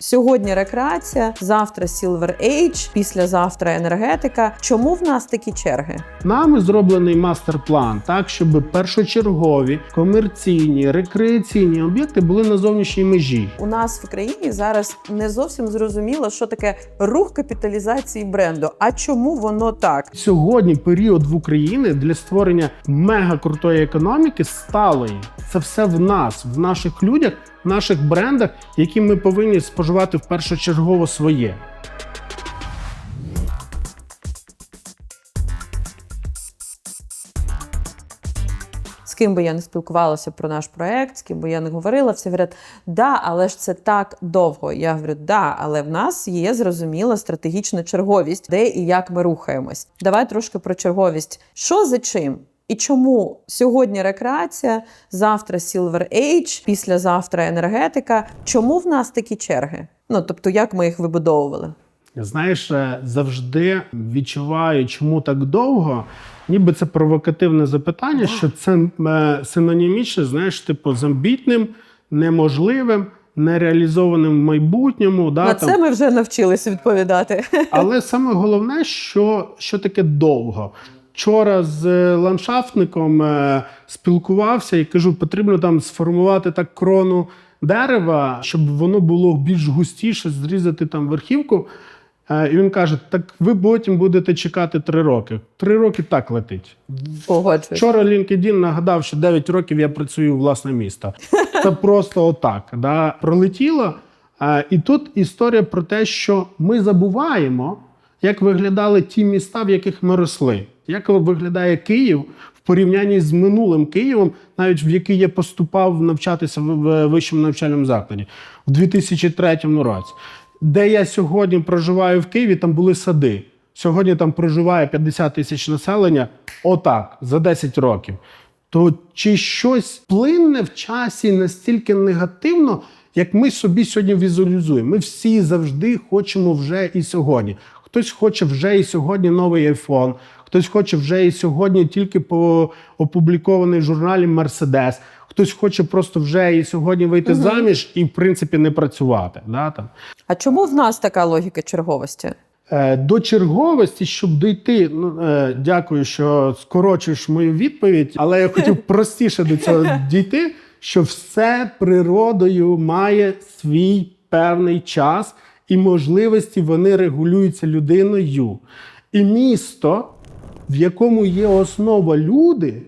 Сьогодні рекреація, завтра Silver Age, післязавтра енергетика. Чому в нас такі черги? Нами зроблений мастер-план так, щоб першочергові комерційні рекреаційні об'єкти були на зовнішній межі. У нас в країні зараз не зовсім зрозуміло, що таке рух капіталізації бренду. А чому воно так? Сьогодні період в Україні для створення мега крутої економіки сталої. Це все в нас, в наших людях, наших брендах, які ми повинні споживати в першочергово своє. З ким би я не спілкувалася про наш проект, з ким би я не говорила, всі говорять, да, але ж це так довго. Я говорю, да, але в нас є зрозуміла стратегічна черговість, де і як ми рухаємось. Давай трошки про черговість. Що за чим? І чому сьогодні рекреація, завтра Silver Age, післязавтра енергетика? Чому в нас такі черги? Ну тобто, як ми їх вибудовували? Знаєш, е, завжди відчуваю, чому так довго. Ніби це провокативне запитання, що це е, синонімічне, знаєш, типу, з амбітним, неможливим, нереалізованим в майбутньому. Да, На там. це ми вже навчилися відповідати. Але саме головне, що, що таке довго. Вчора з е, ландшафтником е, спілкувався і кажу, потрібно там сформувати так крону дерева, щоб воно було більш густіше, зрізати там верхівку. Е, і він каже: так ви потім будете чекати три роки. Три роки так летить. Погоджуюсь. Вчора LinkedIn нагадав, що 9 років я працюю у власне місто. Це просто отак. Да? Пролетіло. І тут історія про те, що ми забуваємо, як виглядали ті міста, в яких ми росли. Як виглядає Київ в порівнянні з минулим Києвом, навіть в який я поступав навчатися в вищому навчальному закладі в 2003 році. Де я сьогодні проживаю в Києві, там були сади. Сьогодні там проживає 50 тисяч населення. Отак, за 10 років. То чи щось плинне в часі настільки негативно, як ми собі сьогодні візуалізуємо? Ми всі завжди хочемо вже і сьогодні. Хтось хоче вже і сьогодні новий iPhone, хтось хоче вже і сьогодні тільки по опублікований в журналі Мерседес. Хтось хоче просто вже і сьогодні вийти заміж і, в принципі, не працювати. Да, там. А чому в нас така логіка черговості? Е, До черговості, щоб дійти, ну е, дякую, що скорочуєш мою відповідь, але я хотів простіше до цього дійти, що все природою має свій певний час і можливості вони регулюються людиною. І місто, в якому є основа люди,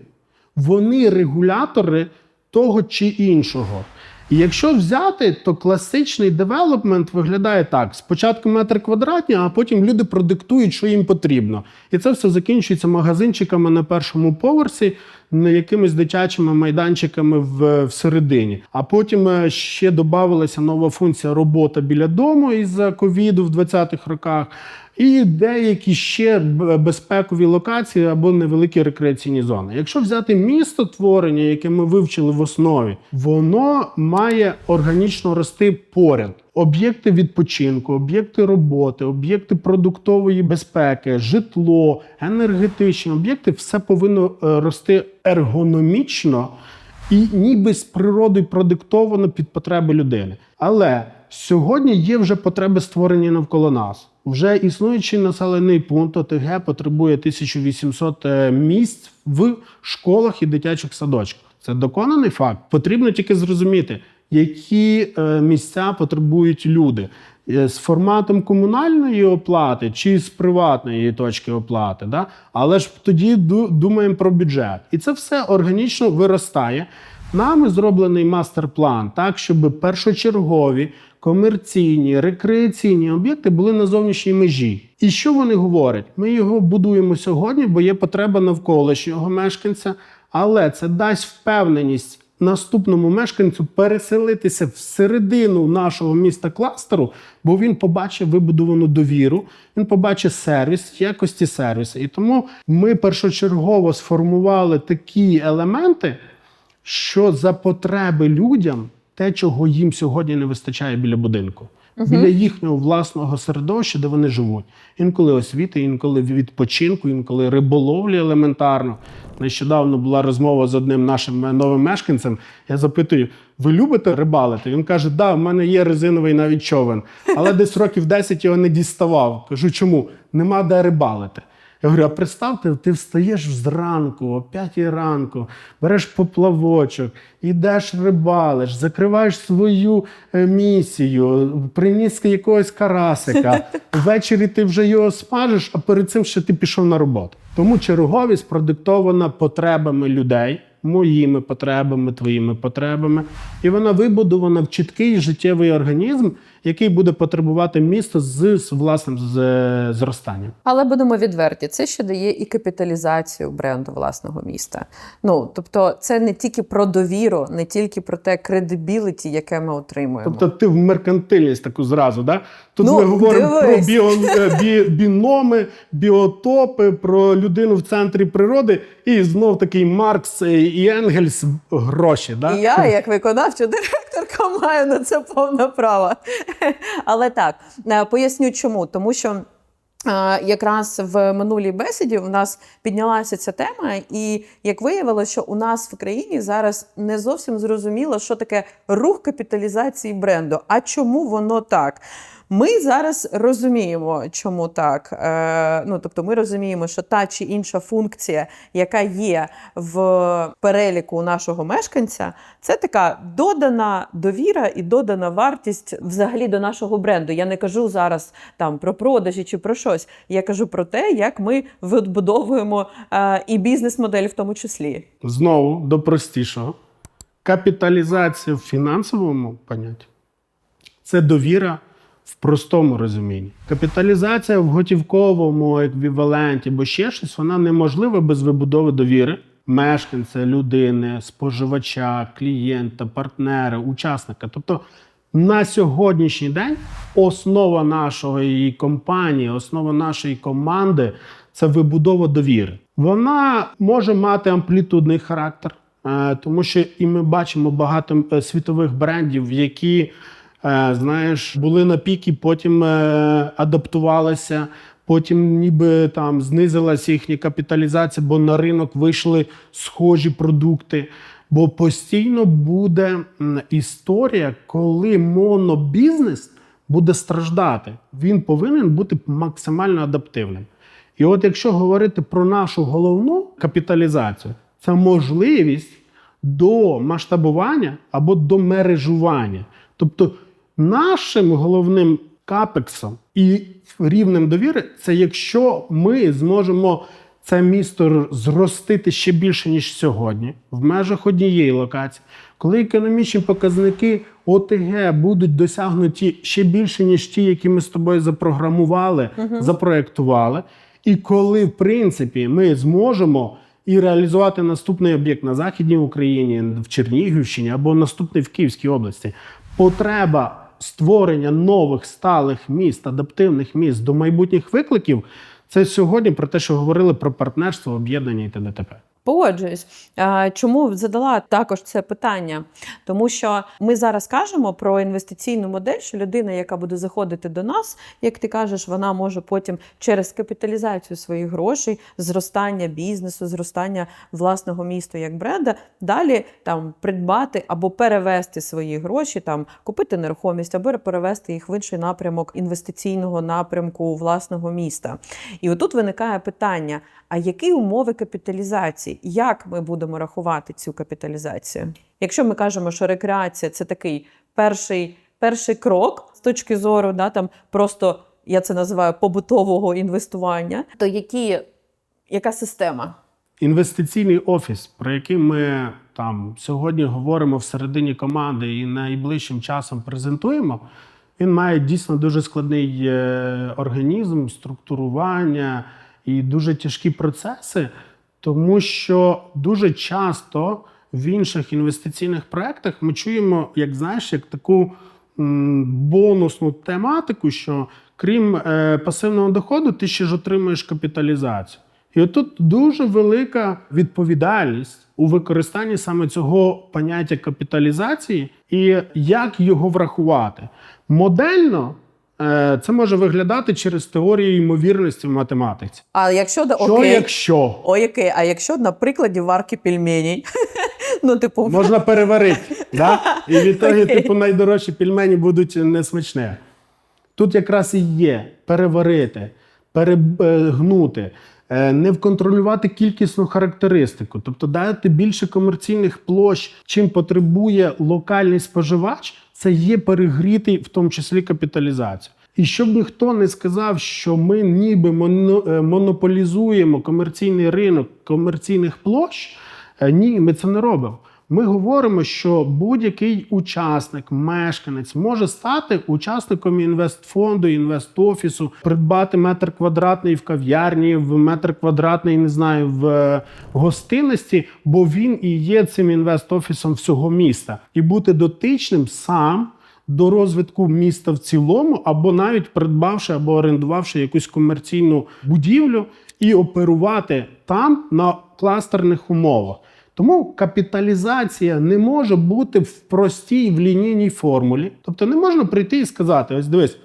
вони регулятори того чи іншого. І якщо взяти, то класичний девелопмент виглядає так: спочатку метр квадратні, а потім люди продиктують, що їм потрібно. І це все закінчується магазинчиками на першому поверсі, якимись дитячими майданчиками в, всередині. А потім е, ще додавалася нова функція робота біля дому із-за ковіду в 20-х роках. І деякі ще безпекові локації або невеликі рекреаційні зони. Якщо взяти місто творення, яке ми вивчили в основі, воно має органічно рости поряд. Об'єкти відпочинку, об'єкти роботи, об'єкти продуктової безпеки, житло, енергетичні об'єкти все повинно е, рости ергономічно і ніби з природи продиктовано під потреби людини. Але сьогодні є вже потреби створені навколо нас. Вже існуючий населений пункт ОТГ потребує 1800 е, місць в школах і дитячих садочках. Це доконаний факт. Потрібно тільки зрозуміти, які е, місця потребують люди Е, з форматом комунальної оплати чи з приватної точки оплати. Да? Але ж тоді ду- думаємо про бюджет. І це все органічно виростає. Нами зроблений мастер-план так, щоб першочергові комерційні рекреаційні об'єкти були на зовнішній межі. І що вони говорять? Ми його будуємо сьогодні, бо є потреба навколишнього мешканця, але це дасть впевненість наступному мешканцю переселитися всередину нашого міста кластеру, бо він побачив вибудовану довіру, він побачить сервіс, якості сервісу. І тому ми першочергово сформували такі елементи, що за потреби людям те, чого їм сьогодні не вистачає біля будинку. біля їхнього власного середовища, де вони живуть. Інколи освіти, інколи відпочинку, інколи риболовлі елементарно. Нещодавно була розмова з одним нашим новим мешканцем. Я запитую: ви любите рибалити? Він каже: Да, в мене є резиновий навіть човен, але десь років 10 його не діставав. Кажу, чому? Нема де рибалити. Я говорю, а представте, ти встаєш зранку, о 5 ранку, береш поплавочок, ідеш рибалиш, закриваєш свою е, місію, приніс якогось карасика. Ввечері ти вже його смажиш, а перед цим ще ти пішов на роботу. Тому черговість продиктована потребами людей, моїми потребами, твоїми потребами, і вона вибудована в чіткий життєвий організм, який буде потребувати місто з, з власним з- зростанням. Але будемо відверті, це ще дає і капіталізацію бренду власного міста. Ну тобто, це не тільки про довіру, не тільки про те кредибіліті, яке ми отримуємо. Тобто ти в меркантильність таку зразу, да? Тут Ну, ми говоримо дивись. про біо, е, бі, біноми, біотопи, про людину в центрі природи, і знов такий Маркс і Енгельс гроші. Да? І я, як виконавча директорка, маю на це повне право. Але так, е, поясню чому. Тому що. е, Якраз в минулій бесіді у нас піднялася ця тема, і як виявилося, що у нас в країні зараз не зовсім зрозуміло, що таке рух капіталізації бренду. А чому воно так? Ми зараз розуміємо, чому так. Е, ну, тобто, ми розуміємо, що та чи інша функція, яка є в переліку нашого мешканця, це така додана довіра і додана вартість взагалі до нашого бренду. Я не кажу зараз там про продажі чи про щось. Я кажу про те, як ми відбудовуємо е, і бізнес-модель в тому числі. Знову до простішого. Капіталізація в фінансовому понятті це довіра в простому розумінні. Капіталізація в готівковому еквіваленті або ще щось, вона неможлива без вибудови довіри мешканця, людини, споживача, клієнта, партнера, учасника. Тобто на сьогоднішній день основа нашої компанії, основа нашої команди це вибудова довіри. Вона може мати амплітудний характер, е, тому що і ми бачимо багато е, світових брендів, які знаєш, були на піки, потім е, адаптувалися. Потім ніби там знизилася їхня капіталізація, бо на ринок вийшли схожі продукти. Бо постійно буде історія, коли монобізнес буде страждати. Він повинен бути максимально адаптивним. І от якщо говорити про нашу головну капіталізацію, це можливість до масштабування або до мережування. Тобто нашим головним капексом і рівнем довіри це якщо ми зможемо це місто зростити ще більше, ніж сьогодні, в межах однієї локації, коли економічні показники ОТГ будуть досягнуті ще більше, ніж ті, які ми з тобою запрограмували, запроектували, і коли, в принципі, ми зможемо і реалізувати наступний об'єкт на Західній Україні, в Чернігівщині або наступний в Київській області, потреба створення нових сталих міст, адаптивних міст до майбутніх викликів. Це сьогодні про те, що говорили про партнерство, об'єднання і т.д. Погоджуюсь. Чому задала також це питання? Тому що ми зараз кажемо про інвестиційну модель, що людина, яка буде заходити до нас, як ти кажеш, вона може потім через капіталізацію своїх грошей, зростання бізнесу, зростання власного міста як бренда, далі там придбати або перевести свої гроші, там купити нерухомість, або перевести їх в інший напрямок інвестиційного напрямку власного міста. І отут виникає питання: а які умови капіталізації? Як ми будемо рахувати цю капіталізацію? Якщо ми кажемо, що рекреація це такий перший, перший крок з точки зору, да, там просто я це називаю побутового інвестування, то які, яка система? Інвестиційний офіс, про який ми там сьогодні говоримо всередині команди і найближчим часом презентуємо, він має дійсно дуже складний е, організм, структурування і дуже тяжкі процеси, тому що дуже часто в інших інвестиційних проєктах ми чуємо, як знаєш, як таку бонусну тематику, що крім е, пасивного доходу, ти ще ж отримуєш капіталізацію. І отут дуже велика відповідальність у використанні саме цього поняття капіталізації і як його врахувати. Модельно це може виглядати через теорію ймовірності в математиці. А якщо до Що окей. якщо О, який? А якщо на прикладі варки пельменей? ну, типу, можна переварити, да? і від того, Окей. типу, найдорожчі пельмені будуть несмачні. Тут якраз і є переварити, перегнути, е, не вконтролювати кількісну характеристику, тобто дати більше комерційних площ, чим потребує локальний споживач, це є перегрітий, в тому числі капіталізацію. І щоб ніхто не сказав, що ми ніби е, монополізуємо комерційний ринок комерційних площ, е, ні, ми це не робимо. Ми говоримо, що будь-який учасник, мешканець може стати учасником інвестфонду, інвестофісу, придбати метр квадратний в кав'ярні, в метр квадратний, не знаю, в е, гостинності, бо він і є цим інвестофісом всього міста, і бути дотичним сам до розвитку міста в цілому, або навіть придбавши або орендувавши якусь комерційну будівлю і оперувати там на кластерних умовах. Тому капіталізація не може бути в простій в лінійній формулі. Тобто не можна прийти і сказати: ось дивись,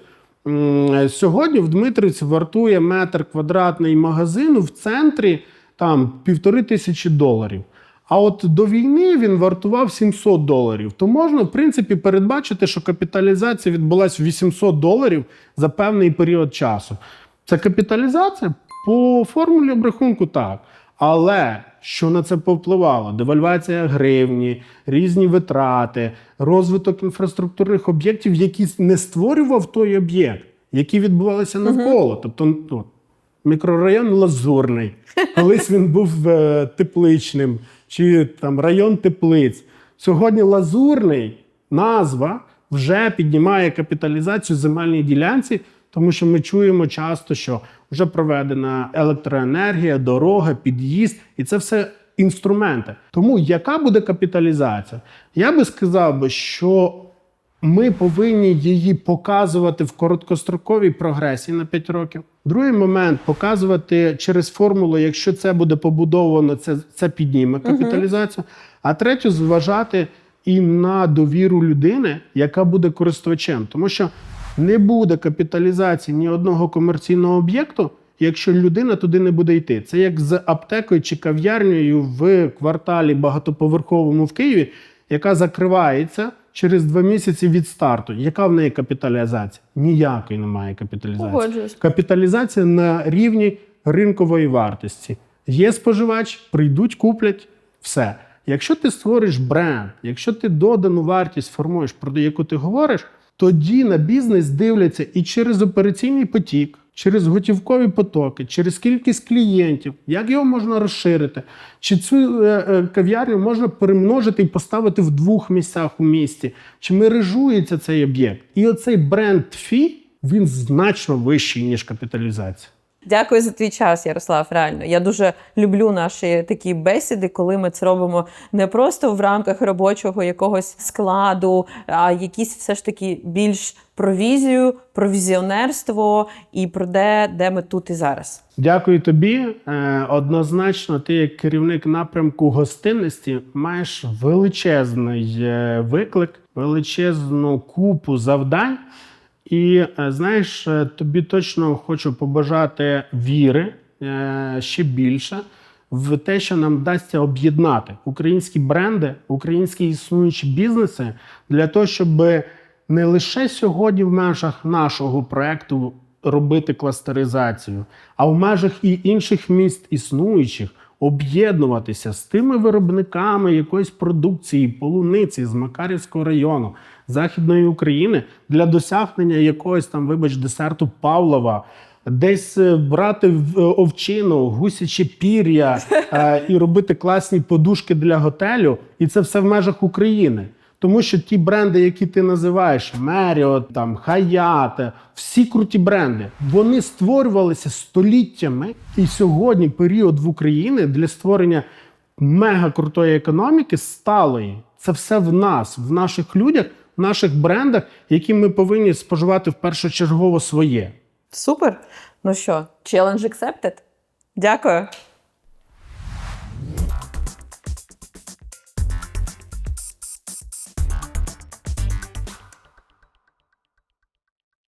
сьогодні в Дмитрівці вартує метр квадратний магазину в центрі там півтори тисячі доларів. А от до війни він вартував 700 доларів. То можна, в принципі, передбачити, що капіталізація відбулася в 800 доларів за певний період часу. Це капіталізація по формулі обрахунку так. Але що на це повпливало? Девальвація гривні, різні витрати, розвиток інфраструктурних об'єктів, які не створював той об'єкт, які відбувалися навколо. Тобто, ну, мікрорайон Лазурний. Колись він був е, тепличним, чи там район теплиць. Сьогодні Лазурний назва вже піднімає капіталізацію земельній ділянці, тому що ми чуємо часто, що вже проведена електроенергія, дорога, під'їзд, і це все інструменти. Тому яка буде капіталізація? Я би сказав би, що ми повинні її показувати в короткостроковій прогресії на 5 років. Другий момент показувати через формулу, якщо це буде побудовано, це, це підніме капіталізацію. А третє, зважати і на довіру людини, яка буде користувачем. Тому що не буде капіталізації ні одного комерційного об'єкту, якщо людина туди не буде йти. Це як з аптекою чи кав'ярнею в кварталі багатоповерховому в Києві, яка закривається через два місяці від старту. Яка в неї капіталізація? Ніякої немає капіталізації. Погоджуюсь. Капіталізація на рівні ринкової вартості. Є споживач, прийдуть, куплять все. Якщо ти створиш бренд, якщо ти додану вартість формуєш, про яку ти говориш, тоді на бізнес дивляться і через операційний потік, через готівкові потоки, через кількість клієнтів, як його можна розширити, чи цю е, е, кав'ярню можна перемножити і поставити в двох місцях у місті, чи мережується цей об'єкт. І оцей бренд фі він значно вищий, ніж капіталізація. Дякую за твій час, Ярослав. Реально, я дуже люблю наші такі бесіди, коли ми це робимо не просто в рамках робочого якогось складу, а якісь все ж таки більш про візію, про візіонерство і про де, де ми тут і зараз. Дякую тобі. Е, Однозначно, ти, як керівник напрямку гостинності, маєш величезний е, виклик, величезну купу завдань. І е, знаєш, е, тобі точно хочу побажати віри е, ще більше в те, що нам вдасться об'єднати українські бренди, українські існуючі бізнеси для того, щоб не лише сьогодні в межах нашого проекту робити кластеризацію, а в межах і інших міст існуючих об'єднуватися з тими виробниками якоїсь продукції, полуниці з Макарівського району, Західної України для досягнення якогось там, вибач, десерту Павлова. Десь е, брати е, овчину, гусячі пір'я е, і робити класні подушки для готелю, і це все в межах України. Тому що ті бренди, які ти називаєш, Меріот, там Хаят, всі круті бренди, вони створювалися століттями. І сьогодні період в Україні для створення мега крутої економіки сталої. Це все в нас, в наших людях, в наших брендах, які ми повинні споживати в першочергово своє. Супер. Ну що, challenge accepted? Дякую.